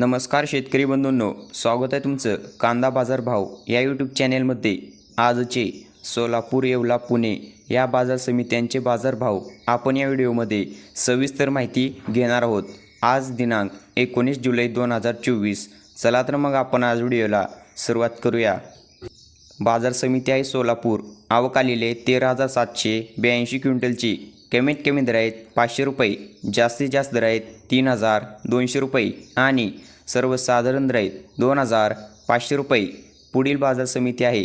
नमस्कार शेतकरी बंधूंनो स्वागत आहे तुमचं कांदा बाजार भाव या यूट्यूब चॅनेलमध्ये आजचे सोलापूर येवला पुणे या बाजार समित्यांचे बाजारभाव आपण या व्हिडिओमध्ये सविस्तर माहिती घेणार आहोत. आज दिनांक एकोणीस जुलै दोन हजार चोवीस. चला तर मग आपण आज व्हिडिओला सुरुवात करूया. बाजार समिती आहे सोलापूर. आवक आलेले तेरा हजार सातशे ब्याऐंशी क्विंटलची. कमीत कमी दर आहेत पाचशे रुपये जास्तीत जास्त दर आहेत तीन हजार दोनशे रुपये आणि सर्वसाधारण दर आहेत दोन हजार पाचशे रुपये. पुढील बाजार समिती आहे.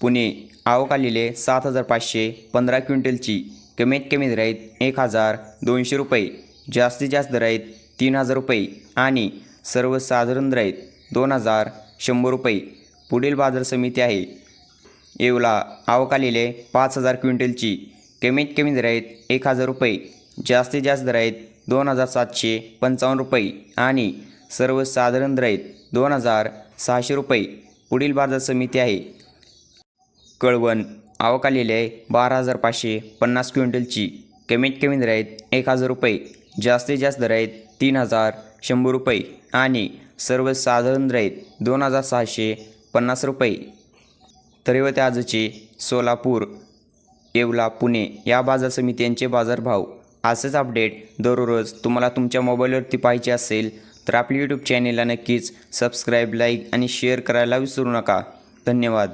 पुणे आवक आलेले सात हजार पाचशे पंधरा क्विंटलची. कमीत कमी दर आहेत एक हजार दोनशे रुपये जास्तीत जास्त दर आहेत तीन हजार रुपये आणि सर्वसाधारण दर आहेत दोन हजार शंभर रुपये. पुढील बाजार समिती आहे. येवला आवक आलेले पाच हजार क्विंटलची. कमीत कमी दर आहेत एक हजार रुपये जास्तीत जास्त दर आहेत दोन हजार सातशे पंचावन्न रुपये आणि सर्वसाधारण दर आहेत दोन हजार सहाशे रुपये पुढील बाजार समिती आहे. कळवण आवक आलेली आहे बारा हजार पाचशे पन्नास क्विंटलची. कमीत कमी दर आहेत एक हजार रुपये जास्तीत जास्त दर आहेत तीन हजार शंभर रुपये आणि सर्वसाधारण दर आहेत दोन हजार सहाशे पन्नास रुपये. तरी आजचे सोलापूर येवला पुणे या बाजार समित्यांचे बाजारभाव. असेच अपडेट दररोज तुम्हाला तुमच्या मोबाईलवरती पाहिजे असेल तर आपल्या यूट्यूब चॅनेलला नक्कीच सबस्क्राईब लाईक आणि शेअर करायला विसरू नका. धन्यवाद.